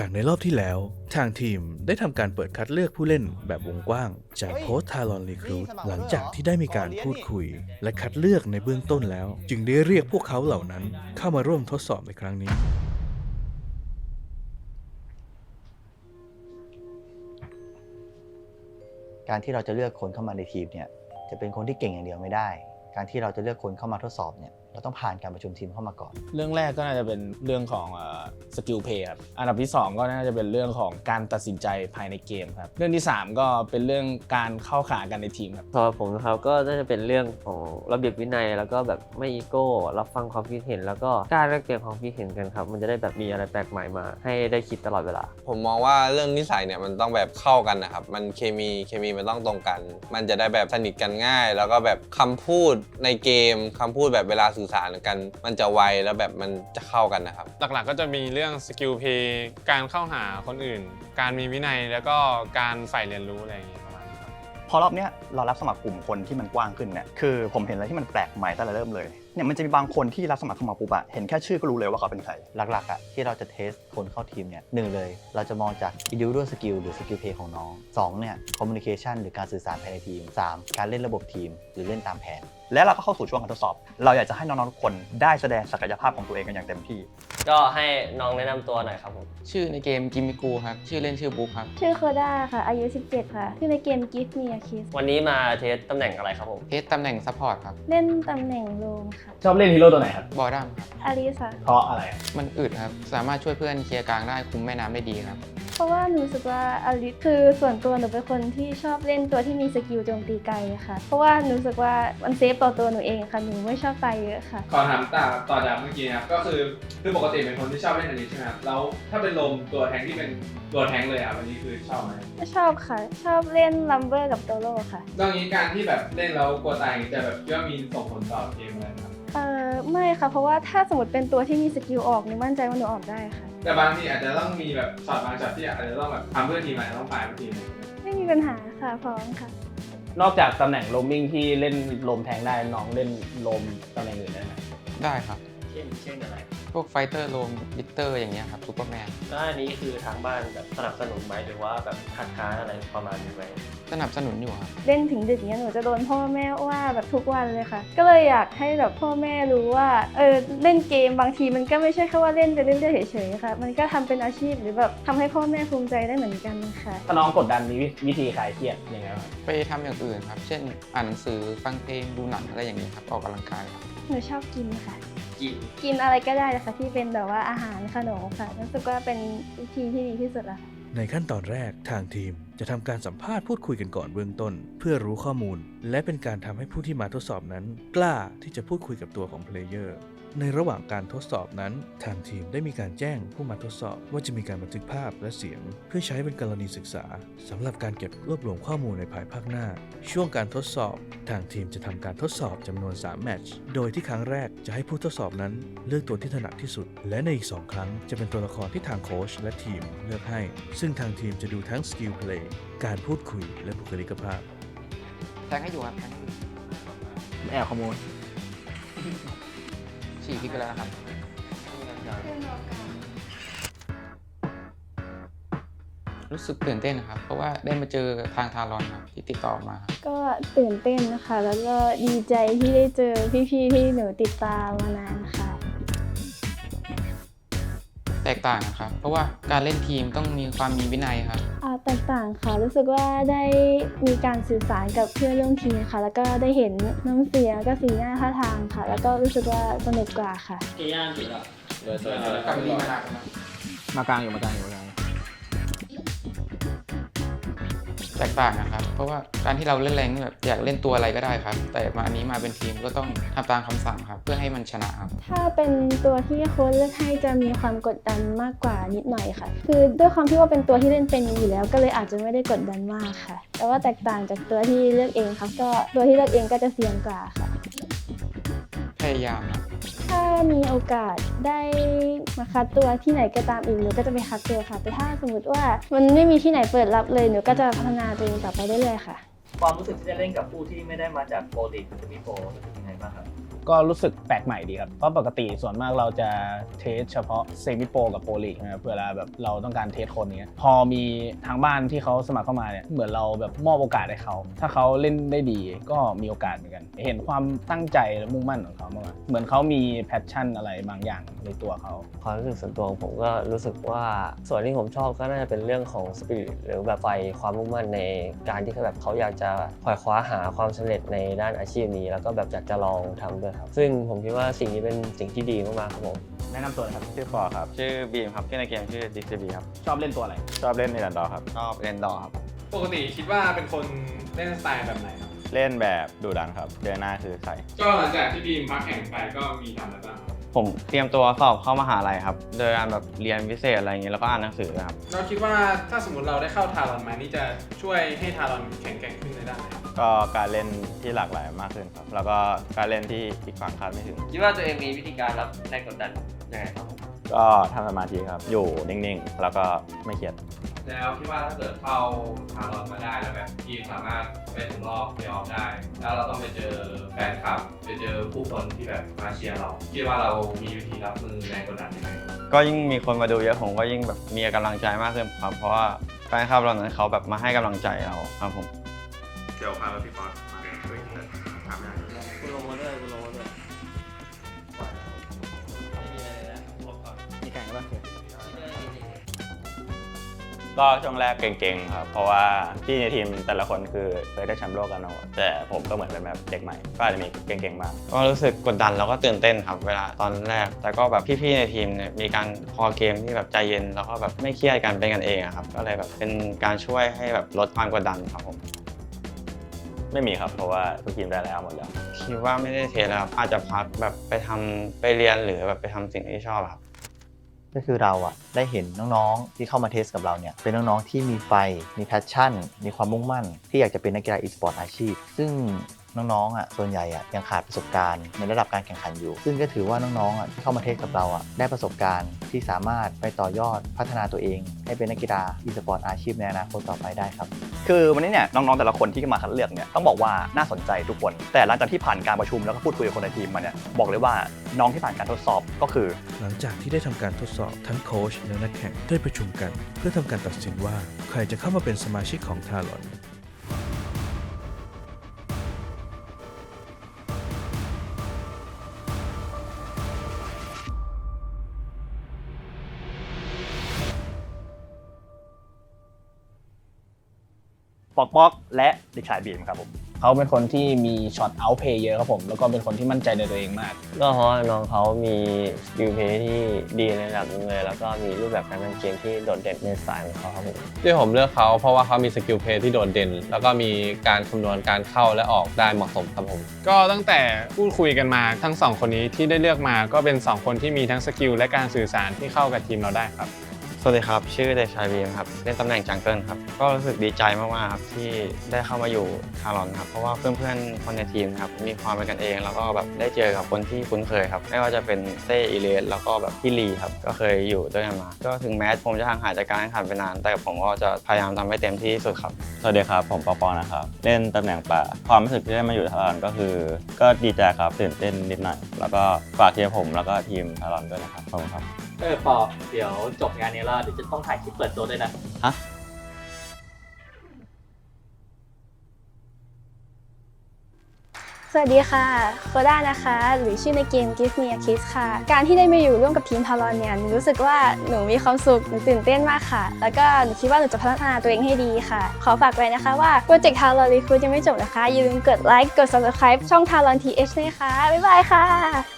จากในรอบที่แล้ว ทางทีมได้ทำการเปิดคัดเลือกผู้เล่นแบบวงกว้าง จากโพสต์ทารอนรีครูดหลังจากที่ได้มีการพูดคุย และคัดเลือกในเบื้องต้นแล้ว จึงได้เรียกพวกเขาเหล่านั้น เข้ามาร่วมทดสอบในครั้งนี้ การที่เราจะเลือกคนเข้ามาในทีมเนี่ยจะเป็นคนที่เก่งอย่างเดียวไม่ได้ การที่เราจะเลือกคนเข้ามาทดสอบเนี่ยเราต้องผ่านการประชุมทีมเข้ามาก่อน เรื่องแรกก็น่าจะเป็นเรื่องของ สกิลเพย์ครับอันดับที่ 2 ก็น่าจะเป็นเรื่องของการตัดสินใจภายในเกมครับ เรื่องที่ 3 ก็เป็นเรื่องการเข้าขากันในทีมครับสำหรับผมนะครับก็น่าจะเป็นเรื่องของระเบียบวินัย แล้วก็แบบไม่อีโก้รับฟังความคิดเห็น แล้วก็กล้าแลกเปลี่ยนความคิดเห็นกันครับมันจะได้แบบมีอะไรแปลกใหม่มา ให้ได้คิดตลอดเวลา ผมมองว่าเรื่องนิสัยเนี่ยมันต้องแบบเข้ากันนะครับมันเคมีเคมีมันต้องตรงกัน มันจะได้แบบสนิทกันง่าย แล้วก็แบบคำพูดในเกมคำพูดแบบเวลาสื่อสารกัน มันจะไวแล้วแบบมันจะเข้ากันนะครับหลักๆก็จะมีเรื่องสกิลเพย์การเข้าหาคนอื่น การมีวินัยแล้วก็การใฝ่เรียนรู้อะไรอย่างเงี้ยประมาณนี้ครับ พอรอบเนี้ยเรารับสมัครกลุ่มคนที่มันกว้างขึ้นเนี่ยคือผมเห็นอะไรที่มันแปลกใหม่ตั้งแต่เริ่มเลย เนี่ยมันจะมีบางคนที่รับสมัครเข้ามาปุ๊บอะเห็นแค่ชื่อก็รู้เลยว่าเขาเป็นใคร หลักๆอะที่เราจะเทสคนเข้าทีมเนี่ยหนึ่งเลย เราจะมองจาก individual skill หรือ skill play ของน้องสองเนี่ย communication หรือการสื่อสารภายในทีมสามการเล่นระบบทีม หรือเล่นตามแผน และเราก็เข้าสู่ช่วงการทดสอบ เราอยากจะให้น้องๆทุกคนได้แสดงศักยภาพของตัวเองกันอย่างเต็มที่ ก็ให้น้องแนะนำตัวหน่อยครับผมชื่อในเกมกิมมิกูครับ ชื่อเล่นชื่อบุ๊คครับชื่อโคด้าค่ะ อายุ 17 ค่ะ ชื่อในเกม Give Me a Kiss วันนี้มาเทสตำแหน่งอะไรครับผม เทสตำแหน่งซัพพอร์ตครับ เล่นตำแหน่งโลมค่ะชอบเล่นฮีโร่ตัวไหนครับ บอดัมครับอาริสะเพราะอะไรครับมันอึดครับ สามารถช่วยเพื่อนเคลียร์กลางได้คุมแม่น้ำได้ดีครับ เพราะว่าหนูรู้สึกว่าอาริสคือส่วนตัวหนูเป็นคนที่ชอบเล่นตัวที่มีสกิลโจมตีไกลค่ะ เพราะว่าหนูรู้สึกว่ามันเซฟต่อตัวหนูเองค่ะ หนูไม่ชอบตายเยอะค่ะ ขอถามต่อต่อจากเมื่อกี้นะครับก็คือคือปกติเป็นคนที่ชอบเล่นอันนี้ใช่ไหมครับแล้วถ้าเป็นลมตัวแทงที่เป็นตัวแทงเลยอะวันนี้คือชอบไหมชอบค่ะ ชอบเล่นลัมเบอร์กับโตโร่ค่ะ นอกนี้การที่แบบเล่นแล้วกลัวตายจะแบบคิดว่ามีส่งผลต่อเกมอะไรไหมครับ เออไม่ค่ะ เพราะว่าถ้าสมมติเป็นตัวที่มีสกิลออกหนูมั่นใจว่าหนูออกได้ค่ะ แต่บางทีอาจจะต้องมีแบบช็อตบางช็อตที่อาจจะต้องแบบทำเพื่อทีมอาจจะต้องตายเพื่อทีมอะไรอย่างเงี้ยไม่มีปัญหาค่ะพร้อมค่ะ นอกจากตำแหน่งโรมมิ่งที่เล่นโลมแทงได้น้องเล่นโลมตำแหน่งอื่นได้ไหมได้ครับ เช่นเช่นอะไรพ วกไฟเตอร์โลมบิตเตอร์อย่างเงี้ยครับซูเปอร์แมนแล้วอันนี้คือทางบ้านแบบสนับสนุนไหมหรือว่าแบบคัดค้านอะไรประมาณนี้ไหมสนับสนุนอยู่ครับ เล่นถึงดึกเนี้ยหนูจะโดนพ่อแม่ว่าแบบทุกวันเลยค่ะ ก็เลยอยากให้แบบพ่อแม่รู้ว่าเออเล่นเกมบางทีมันก็ไม่ใช่แค่ว่าเล่นไปเรื่อยๆเฉยๆค่ะ มันก็ทำเป็นอาชีพหรือแบบทำให้พ่อแม่ภูมิใจได้เหมือนกันค่ะถ้าน้องกดดันมีวิธีคลายเครียดยังไงบ้างครับไปทำอย่างอื่นครับ เช่นอ่านหนังสือฟังเพลงดูหนังอะไรอย่างนี้ครับออกกำลังกายครับหนูชอบกินค่ะ กิน กินอะไรก็ได้นะคะที่เป็นแบบว่าอาหารขนมค่ะรู้สึกว่าเป็นวิธีที่ดีที่สุดแล้วค่ะ ในขั้นตอนแรกทางทีมจะทำการสัมภาษณ์พูดคุยกันก่อนเบื้องต้น เพื่อรู้ข้อมูล และเป็นการทำให้ผู้ที่มาทดสอบนั้น กล้าที่จะพูดคุยกับตัวของเพลเยอร์ ในระหว่างการทดสอบนั้น ทางทีมได้มีการแจ้งผู้มาทดสอบว่าจะมีการบันทึกภาพและเสียง เพื่อใช้เป็นกรณีศึกษาสำหรับการเก็บรวบรวมข้อมูลในภายภาคหน้า ช่วงการทดสอบ ทางทีมจะทำการทดสอบจำนวน 3 แมตช์โดยที่ครั้งแรกจะให้ผู้ทดสอบนั้น เลือกตัวที่ถนัดที่สุด และในอีก 2 ครั้งจะเป็นตัวละครที่ทางโค้ชและทีมเลือกให้ ซึ่งทางทีมจะดูทั้งสกิลเพลย์การพูดคุยและบุคลิกภาพแทงให้อยู่ครับแทงให้อยู่แอบขโมย ฉีกพริกไปแล้วนะครับรู้สึกตื่นเต้นนะครับ เพราะว่าได้มาเจอทางทารอนครับที่ติดต่อมาครับก็ตื่นเต้นนะคะ แล้วก็ดีใจที่ได้เจอพี่ๆที่หนูติดตามมานาน แตกต่างนะครับ เพราะว่าการเล่นทีมต้องมีความมีวินัยครับ อ่าแตกต่างค่ะ รู้สึกว่าได้มีการสื่อสารกับเพื่อนร่วมทีมค่ะ แล้วก็ได้เห็นน้ำเสียงก็สีหน้าท่าทางค่ะ แล้วก็รู้สึกว่าสนุกกว่าค่ะ เกียร์กี่ละกลับมาดีมากนะ มากลางอยู่มากลางอยู่มากลาง แตกต่างนะครับ เพราะว่าการที่เราเล่นแรงนี่แบบอยากเล่นตัวอะไรก็ได้ครับ แต่มาอันนี้มาเป็นทีมก็ต้องทำตามคำสั่งครับ เพื่อให้มันชนะครับ ถ้าเป็นตัวที่โค้ชเลือกให้จะมีความกดดันมากกว่านิดหน่อยค่ะ คือด้วยความที่ว่าเป็นตัวที่เล่นเป็นอยู่แล้ว ก็เลยอาจจะไม่ได้กดดันมากค่ะ แต่ว่าแตกต่างจากตัวที่เลือกเองครับก็ตัวที่เลือกเองก็จะเสี่ยงกว่าค่ะ พยายามครับ ถ้ามีโอกาสได้มาคัดตัวที่ไหนก็ตามอีกหนูก็จะไปคัดตัวค่ะ แต่ถ้าสมมติว่ามันไม่มีที่ไหนเปิดรับเลยหนูก็จะพัฒนาตัวเองต่อไปได้เลยค่ะ ความรู้สึกที่จะเล่นกับผู้ที่ไม่ได้มาจากโปรลีกหรือมีโปรรู้สึกยังไงบ้างครับ ก็รู้สึกแปลกใหม่ดีครับ เพราะปกติส่วนมากเราจะเทสเฉพาะเซมิโปรกับโปรลีกนะครับเวลาแบบเราต้องการเทสคนเนี้ย พอมีทางบ้านที่เขาสมัครเข้ามาเนี่ย เหมือนเราแบบมอบโอกาสให้เขา ถ้าเขาเล่นได้ดีก็มีโอกาสเหมือนกัน เห็นความตั้งใจและมุ่งมั่นของเขามากๆเหมือนเขามีแพชชั่นอะไรบางอย่างในตัวเขา ความรู้สึกส่วนตัวของผมก็รู้สึกว่าส่วนที่ผมชอบก็น่าจะเป็นเรื่องของสปิริตหรือแบบไฟความมุ่งมั่นในการที่เขาแบบเขาอยากจะคอยคว้าหาความสำเร็จในด้านอาชีพนี้ แล้วก็แบบอยากจะลองทำด้วยครับ ซึ่งผมคิดว่าสิ่งนี้เป็นสิ่งที่ดีมากๆครับผมแนะนำตัวหนะครับ ชื่อฟอร์ครับ ชื่อบีมครับ ชื่อในเกมชื่อดิกซีบีครับ ชอบเล่นตัวอะไร ชอบเล่นในดันดอร์ครับ ชอบเล่นดอครับ ปกติคิดว่าเป็นคนเล่นสไตล์แบบไหนครับ เล่นแบบดูดันครับเจอหน้าคือใส่ก็หลังจากที่บีมพักแข่งไปก็มีทำอะไรบ้างครับ ผมเตรียมตัวสอบเข้ามหาลัยครับ โดยการแบบเรียนพิเศษอะไรอย่างเงี้ยแล้วก็อ่านหนังสือครับเราคิดว่าถ้าสมมติเราได้เข้าทารอนมานี่จะช่วยให้ทารอนแข็งแกร่งขึ้นในด้านไหนครับก็การเล่นที่หลากหลายมากขึ้นครับ แล้วก็การเล่นที่อีกฝั่งคาดไม่ถึง คิดว่าตัวเองมีวิธีการรับแรงกดดันยังไงครับผมก็ทำสมาธิครับ อยู่นิ่งๆ แล้วก็ไม่เครียด แล้วคิดว่าถ้าเกิดเข้าทารอนมาได้ามารถไปถึงรอบเพลย์ออฟได้ แล้วเราต้องไปเจอแฟนคลับ ไปเจอผู้คนที่แบบมาเชียร์เราคิดว่าเรามีวิธีรับมือแรงกดดันยังไงก็ยิ่งมีคนมาดูเยอะผมก็ยิ่งแบบมีกำลังใจมากขึ้นครับเพราะว่าแฟนคลับเรานั้นเขาแบบมาให้กำลังใจเราครับผมเดี๋ยวพาไปพี่ป๊อตมาช่วย ก็ช่วงแรกเก่งๆครับ เพราะว่าพี่ในทีมแต่ละคนคือเคยได้แชมป์โลกกันมาหมดแต่ผมก็เหมือนเป็นแบบเด็กใหม่ ก็อาจจะมีเก่งๆบ้างก็รู้สึกกดดันแล้วก็ตื่นเต้นครับเวลาตอนแรก แต่ก็แบบพี่ๆในทีมเนี่ยมีการพอเกมที่แบบใจเย็น แล้วก็แบบไม่เครียดกันเป็นกันเองอะครับก็เลยแบบเป็นการช่วยให้แบบลดความกดดันครับผมไม่มีครับเพราะว่าทุกทีมได้แล้วหมดแล้วคิดว่าไม่ได้เทแล้วครับอาจจะพักแบบไปทำไปเรียนหรือแบบไปทำสิ่งที่ชอบครับ ก็คือเราอะได้เห็นน้องๆ ที่เข้ามาเทสกับเราเนี่ยเป็นน้องๆที่มีไฟ มีแพชชั่น มีความมุ่งมั่น ที่อยากจะเป็นนักกีฬาอีสปอร์ตอาชีพ ซึ่ง น้องๆอะส่วนใหญ่อะยังขาดประสบการณ์ในระดับการแข่งขันอยู่ ซึ่งก็ถือว่าน้องๆอะที่เข้ามาเทสกับเราอะได้ประสบการณ์ที่สามารถไปต่อยอดพัฒนาตัวเอง ให้เป็นนักกีฬาอีสปอร์ตอาชีพในอนาคตต่อไปได้ครับ คือวันนี้เนี่ยน้องๆแต่ละคนที่มาคัดเลือกเนี่ยต้องบอกว่าน่าสนใจทุกคน แต่หลังจากที่ผ่านการประชุมแล้วก็พูดคุยกับคนในทีมมาเนี่ยบอกเลยว่าน้องที่ผ่านการทดสอบก็คือ หลังจากที่ได้ทำการทดสอบทั้งโค้ชและนักแข่งได้ประชุมกัน เพื่อทำการตัดสินว่า ใครจะเข้ามาเป็นสมาชิกของทารอน อกปอก และเด็กชายบีมครับผมเขาเป็นคนที่มีช็อตเอาท์เพย์เยอะครับผม แล้วก็เป็นคนที่มั่นใจในตัวเองมาก ก็เพราะว่าน้องเขามีสกิลเพลย์ที่ดีในระดับหนึงเลย แล้วก็มีรูปแบบการเล่นเกมที่โดดเด่นในสายของเขาครับผมที่ผมเลือกเขาเพราะว่าเขามีสกิลเพลย์ที่โดดเด่น แล้วก็มีการคำนวณการเข้าและออกได้เหมาะสมครับผม ก็ตั้งแต่พูดคุยกันมาทั้งสองคนนี้ที่ได้เลือกมาก็เป็นสองคนที่มีทั้งสกิลและการสื่อสารที่เข้ากับทีมเราได้ครับ สวัสดีครับ ชื่อเดชายบีมครับเล่นตำแหน่งจังเกิลครับ ก็รู้สึกดีใจมากๆครับที่ได้เข้ามาอยู่คารอนครับ เพราะว่าเพื่อนๆคนในทีมครับมีความเป็นกันเอง แล้วก็แบบได้เจอกับคนที่คุ้นเคยครับ ไม่ว่าจะเป็นเต้อีเลสแล้วก็แบบพี่ลีครับ ก็เคยอยู่ด้วยกันมา ก็ถึงแม้ผมจะห่างหายจากการแข่งขันไปนาน แต่ผมก็จะพยายามทำให้เต็มที่ที่สุดครับ สวัสดีครับ ผมปอปอนะครับ เล่นตำแหน่งป่า ความรู้สึกที่ได้มาอยู่ทารอนก็คือ ก็ดีใจครับตื่นเต้นนิดหน่อย แล้วก็ฝากเชียร์ผมแล้วก็ทีมทารอนด้วยนะครับขอบคุณครับ เออปอเดี๋ยวจบงานนี้แล้วเดี๋ยวจะต้องถ่ายคลิปเปิดตัวด้วยนะฮะสวัสดีค่ะ โคด้านะคะ หรือชื่อในเกม Give Me a Kiss ค่ะ การที่ได้มาอยู่ร่วมกับทีมพารอนเนี่ยหนูรู้สึกว่าหนูมีความสุขหนูตื่นเต้นมากค่ะ แล้วก็หนูคิดว่าหนูจะพัฒนาตัวเองให้ดีค่ะ ขอฝากไว้นะคะว่าโปรเจกต์ทารอนรีคูยังไม่จบนะคะ อย่าลืมกดไลค์ กด subscribe ช่องทารอน TH ด้วยค่ะบ๊ายบายค่ะ